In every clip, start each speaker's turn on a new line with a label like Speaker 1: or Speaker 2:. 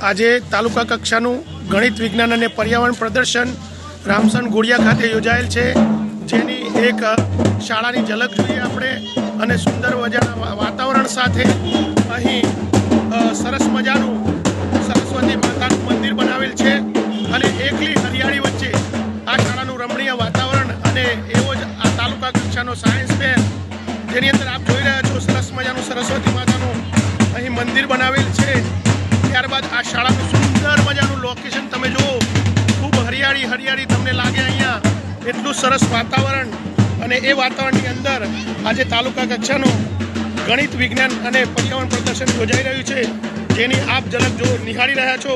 Speaker 1: આજે તાલુકા કક્ષાનું ગણિત વિજ્ઞાન અને પર્યાવરણ પ્રદર્શન રામસન ગોળિયા ખાતે યોજાયેલ છે. જેની એક શાળાની ઝલક જોઈએ આપણે અને સુંદર મજાના વાતાવરણ સાથે અહીં સરસ મજાનું સરસ્વતી માતાનું મંદિર બનાવેલ છે અને એકલી હરિયાળી વચ્ચે આ શાળાનું રમણીય વાતાવરણ અને એવો જ આ તાલુકા કક્ષાનો સાયન્સ ફેર જેની અંદર આપ જોઈ રહ્યા છો હરિયાળી હરિયાળી તમને લાગે અહીંયા. એટલું સરસ વાતાવરણ અને એ વાતાવરણની અંદર આજે તાલુકા કક્ષાનું ગણિત વિજ્ઞાન અને પર્યાવરણ પ્રદર્શન યોજાઈ રહ્યું છે, જેની આપ ઝલક જો નિહાળી રહ્યા છો.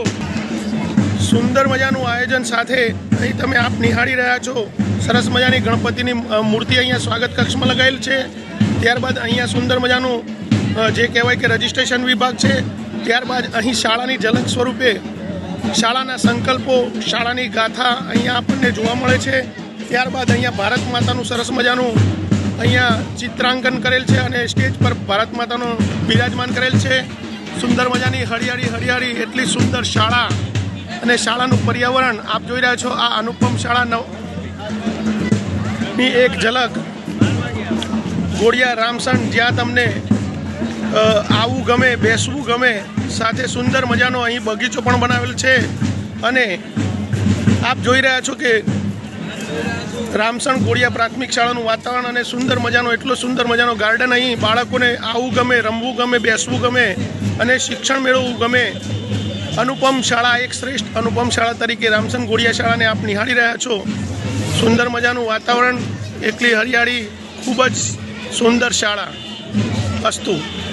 Speaker 1: સુંદર મજાનું આયોજન સાથે અહીં તમે આપ નિહાળી રહ્યા છો. સરસ મજાની ગણપતિની મૂર્તિ અહીંયા સ્વાગત કક્ષમાં લગાવેલ છે. ત્યારબાદ અહીંયા સુંદર મજાનું જે કહેવાય કે રજિસ્ટ્રેશન વિભાગ છે. ત્યારબાદ અહીં શાળાની ઝલક સ્વરૂપે શાળાના સંકલ્પો, શાળાની ગાથા અહીંયા આપણને જોવા મળે છે. ત્યારબાદ અહીંયા ભારત માતાનું સરસ મજાનું અહીંયા ચિત્રાંકન કરેલ છે અને સ્ટેજ પર ભારત માતાનું બિરાજમાન કરેલ છે. સુંદર મજાની હરિયાળી હરિયાળી, એટલી સુંદર શાળા અને શાળાનું પર્યાવરણ આપ જોઈ રહ્યા છો, આ અનુપમ શાળા ની એક ઝલક. ગોળિયા રામસણ, જ્યાં તમને આવવું ગમે, બેસવું ગમે, સાથે સુંદર મજાનો અહીં બગીચો પણ બનાવેલ છે. અને આપ જોઈ રહ્યા છો કે રામસણ ગોળિયા પ્રાથમિક શાળાનું વાતાવરણ અને સુંદર મજાનો, એટલો સુંદર મજાનો ગાર્ડન અહીં બાળકોને આવવું ગમે, રમવું ગમે, બેસવું ગમે અને શિક્ષણ મેળવવું ગમે. અનુપમ શાળા, એક શ્રેષ્ઠ અનુપમ શાળા તરીકે રામસન ગોળિયા શાળાને આપ નિહાળી રહ્યા છો. સુંદર મજાનું વાતાવરણ એકલી હરિયાળી, ખૂબ જ સુંદર શાળા. અસ્તુ.